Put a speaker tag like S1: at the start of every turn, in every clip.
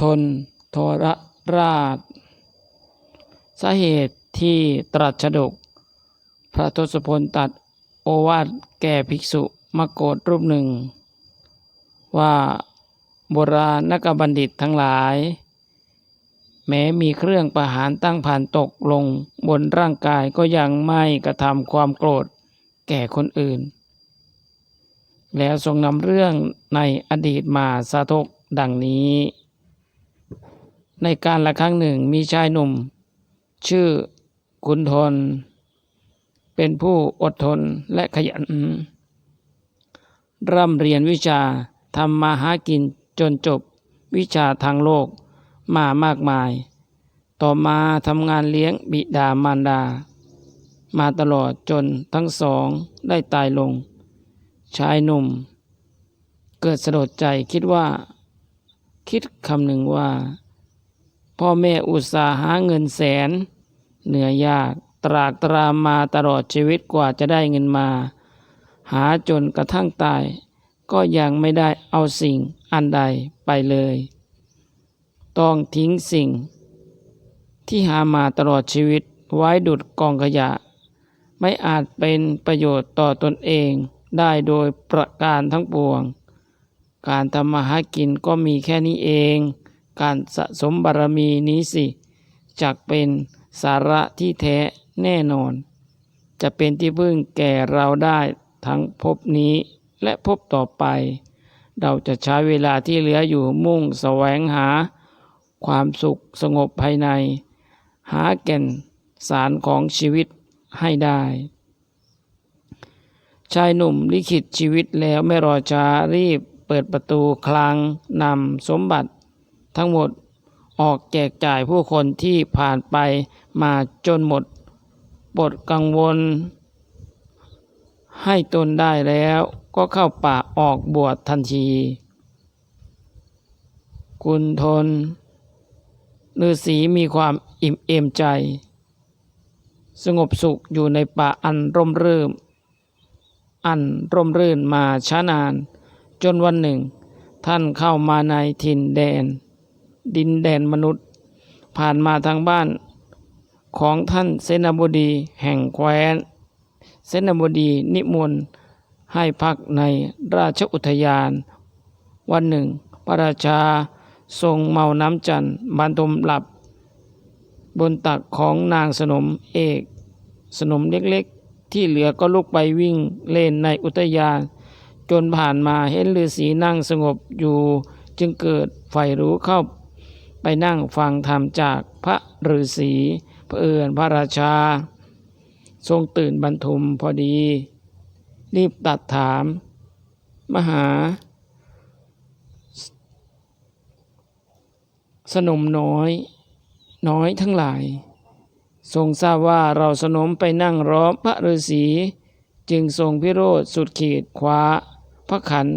S1: ทนทรราช สาเหตุที่ตรัสฉดก พระทศพลตัดโอวาทแก่ภิกษุมโกฏรูปหนึ่ง ว่าโบราณนักบัณฑิตทั้งหลาย แม้มีเครื่องประหารตั้งผ่านตกลงบนร่างกายก็ยังไม่กระทำความโกรธแก่คนอื่น แล้วทรงนำเรื่องในอดีตมาสาธกดังนี้ ในการละครั้งหนึ่งมีชายหนุ่ม ชื่อกุณทน เป็นผู้อดทนและขยัน ร่ำเรียนวิชาทำมาหากินจนจบวิชาทางโลกมามากมาย ต่อมาทำงานเลี้ยงบิดามารดา มาตลอดจนทั้งสองได้ตายลง ชายหนุ่ม เกิดสลดใจคิดว่า คิดคำหนึ่งว่า พ่อแม่อุตสาหาเงินแสน เหนื่อยยากตรากตรามมาตลอดชีวิตกว่าจะได้เงินมา หาจนกระทั่งตาย ก็ยังไม่ได้เอาสิ่งอันใดไปเลย ต้องทิ้งสิ่ง ที่หามาตลอดชีวิตไว้ดุดกองขยะ ไม่อาจเป็นประโยชน์ต่อตนเองได้โดยประการทั้งปวง การทำมาหากินก็มีแค่นี้เอง การสะสมบารมีนี้สิจักเป็นสาระที่แท้แน่นอน จะเป็นที่พึ่งแก่เราได้ทั้งภพนี้และภพต่อไป เราจะใช้เวลาที่เหลืออยู่มุ่งแสวงหา ความสุขสงบภายใน หาแก่นสารของชีวิตให้ได้ ชายหนุ่มลิขิตชีวิตแล้วไม่รอช้ารีบเปิดประตูคลังนำสมบัติ ทั้งหมดออกแจกจ่ายผู้คนที่ผ่านไปมาจนหมดปดกังวล ให้ตนได้แล้วก็เข้าป่าออกบวชทันทีกุณทนฤาษีมีความอิ่มเอมใจ สงบสุขอยู่ในป่าอันร่มรื่นอันร่มรื่นมาช้านาน จนวันหนึ่ง ท่านเข้ามาในถิ่นแดน ดินแดนมนุษย์ ผ่านมาทางบ้านของท่านเสนาบดีแห่งแคว้น เสนาบดีนิมนต์ให้พักในราชอุทยาน วันหนึ่ง พระราชาทรงเมาน้ำจันทร์บรรทมหลับ บนตักของนางสนมเอก สนมเล็กๆ ที่เหลือก็ลุกไปวิ่งเล่นในอุทยาน จนผ่านมาเห็นฤาษีนั่งสงบอยู่จึงเกิดไฟรู้เข้า ไปนั่งฟังธรรมจากพระฤาษีเพื่อนพระราชา ทรงตื่นบรรทุมพอดี รีบตัดถาม มหา สนมน้อย น้อยทั้งหลาย ทรงทราบว่าเราสนมไปนั่งร้อมพระฤาษีจึงทรงพิโรธสุดขีดคว้าพระขัน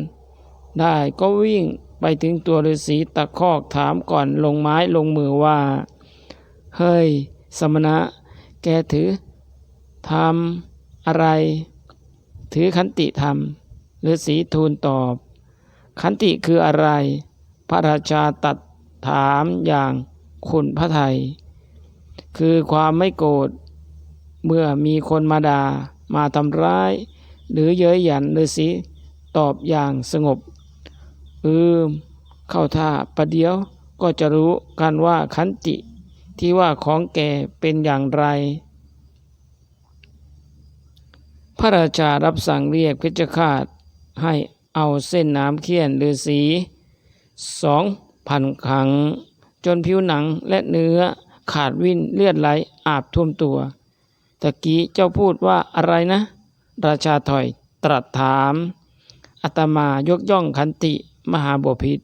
S1: ได้ก็วิ่ง ไปถึงตัวฤาษีตะคอกถามก่อนลงไม้ลงมือว่า เฮ้ย สมณะ แกถือทำอะไร ถือขันติธรรมฤาษีทูลตอบ ขันติคืออะไร พระราชาตัดถามอย่างขุนพระไทย คือความไม่โกรธเมื่อมีคนมาด่ามาทำร้าย หรือเย้ยหยันฤาษีตอบอย่างสงบ อืม เข้าท่าประเดี๋ยวก็จะรู้กันว่าขันติที่ว่าของแกเป็นอย่างไร พระราชารับสั่งเรียกเพชฌฆาตให้เอาเส้นน้ำเคี่ยนฤาษีสองพันครั้ง จนผิวหนังและเนื้อขาดวิ่นเลือดไหลอาบท่วมตัวตะกี้เจ้าพูดว่าอะไรนะ ราชาถอยตรัสถามอาตมายกย่องขันติ มหาบพิษ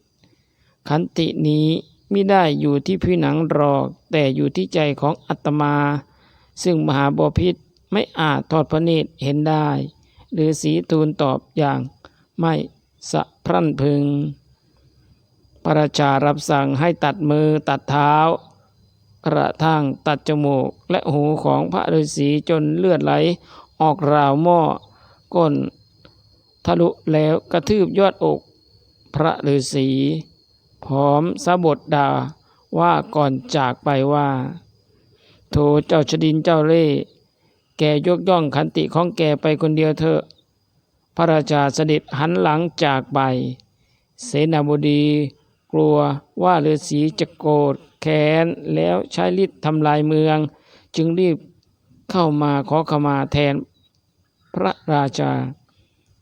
S1: ขันตินี้ไม่ได้อยู่ที่ผิวหนังหรอก แต่อยู่ที่ใจของอาตมา ซึ่งมหาบพิษไม่อาจทอดพระเนตรเห็นได้ หรือสีทูลตอบอย่างไม่สะพรั่นพึง พระราชารับสั่งให้ตัดมือตัดเท้า กระทั่งตัดจมูกและหูของพระฤาษีจนเลือดไหลออกราวหม้อก้นทะลุแล้วกระทืบยอดอก พระฤาษีพร้อมสะบทดาว่าก่อนจากไปว่า โถเจ้าชดินเจ้าเล่แกยกย่องขันติของแกไปคนเดียวเถอะ พระราชาเสด็จหันหลังจากไป เสนาบดีกลัวว่าฤาษีจะโกรธแค้นแล้วใช้ฤทธิ์ทำลายเมือง จึงรีบเข้ามาขอขมาแทนพระราชา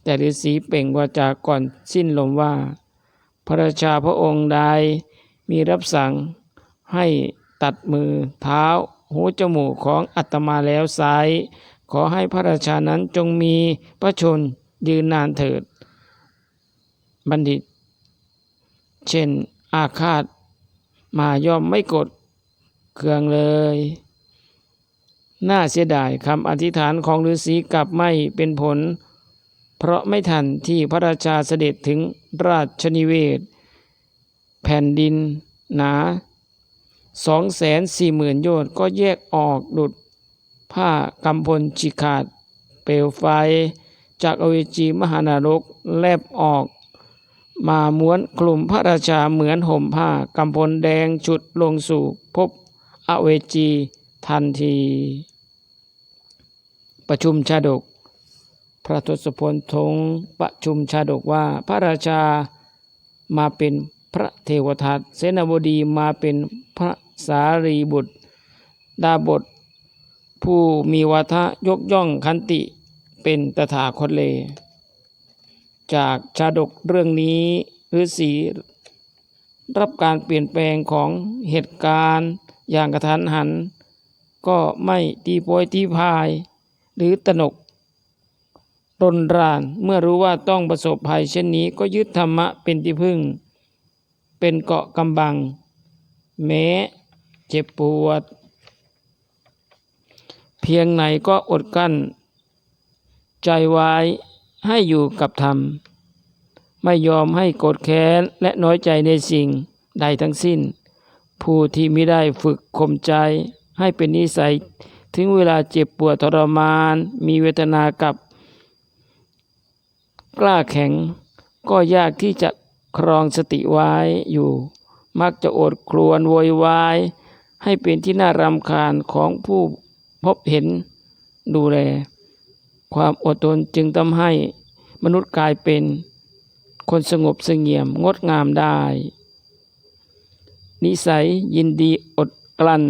S1: แต่ฤาษีเป่งวาจาก่อนสิ้นลมว่า พระราชาพระองค์ใดมีรับสั่งให้ตัดมือเท้าหูจมูกของอัตมาแล้วไซร้ขอให้พระราชานั้นจงมีพระชนยืนนานเถิด บัณฑิต เช่นอาฆาตมาย่อมไม่กดเคืองเลย น่าเสียดายคำอธิษฐานของฤาษีกลับไม่เป็นผล เพราะไม่ทันที่พระราชาเสด็จถึงราชนิเวศ แผ่นดินหนาสองแสนสี่หมื่นโยชน์ก็แยกออกดุดผ้ากำพลฉีกขาด เปลวไฟ จากอเวจีมหานรกแลบออก มาม้วนคลุมพระราชาเหมือนห่มผ้ากำพลแดงฉุดลงสู่ภพอเวจีทันที ประชุมชาดก พระทศพลทงประชุมชาดกว่าพระราชามาเป็นพระเทวทัตเสนาบดีมาเป็นพระสารีบุตร ดาบท ผู้มีวาทะยกย่องคันติเป็นตถาคตเล จากชาดกเรื่องนี้ฤาษีรับการเปลี่ยนแปลงของเหตุการณ์อย่างกระทันหัน ก็ไม่ตีโพยตีพาย หรือตนก รนรานเมื่อรู้ว่าต้องประสบภัยเช่นนี้ก็ยึดธรรมะเป็นที่พึ่ง เป็นเกาะกำบัง แม้เจ็บปวด เพียงไหนก็อดกั้น ใจไว้ให้อยู่กับธรรม ไม่ยอมให้โกรธแค้นและน้อยใจในสิ่งใดทั้งสิ้น ผู้ที่ไม่ได้ฝึกข่มใจให้เป็นนิสัย ถึงเวลาเจ็บปวดทรมาน มีเวทนากับ กล้าแข็ง ก็ยากที่จะครองสติไว้อยู่ มักจะอดครวนโวยวาย ให้เป็นที่น่ารำคาญของผู้พบเห็นดูแล ความอดทนจึงทำให้มนุษย์กลายเป็นคนสงบเสงี่ยมงดงามได้ นิสัยยินดีอดกลั้น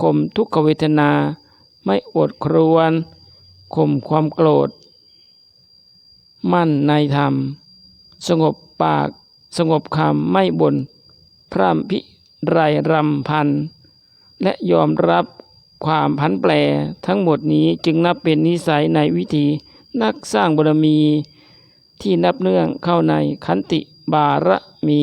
S1: ข่มทุกขเวทนา ไม่อดครวนข่มความโกรธ มั่นในธรรม สงบปาก สงบคำไม่บน่นพร่ำพิไรรำพัน และยอมรับความพันแปรทั้งหมดนี้จึงนับเป็นนิสัยในวิธีนักสร้างบารมี ที่นับเนื่องเข้าในขันติบารมี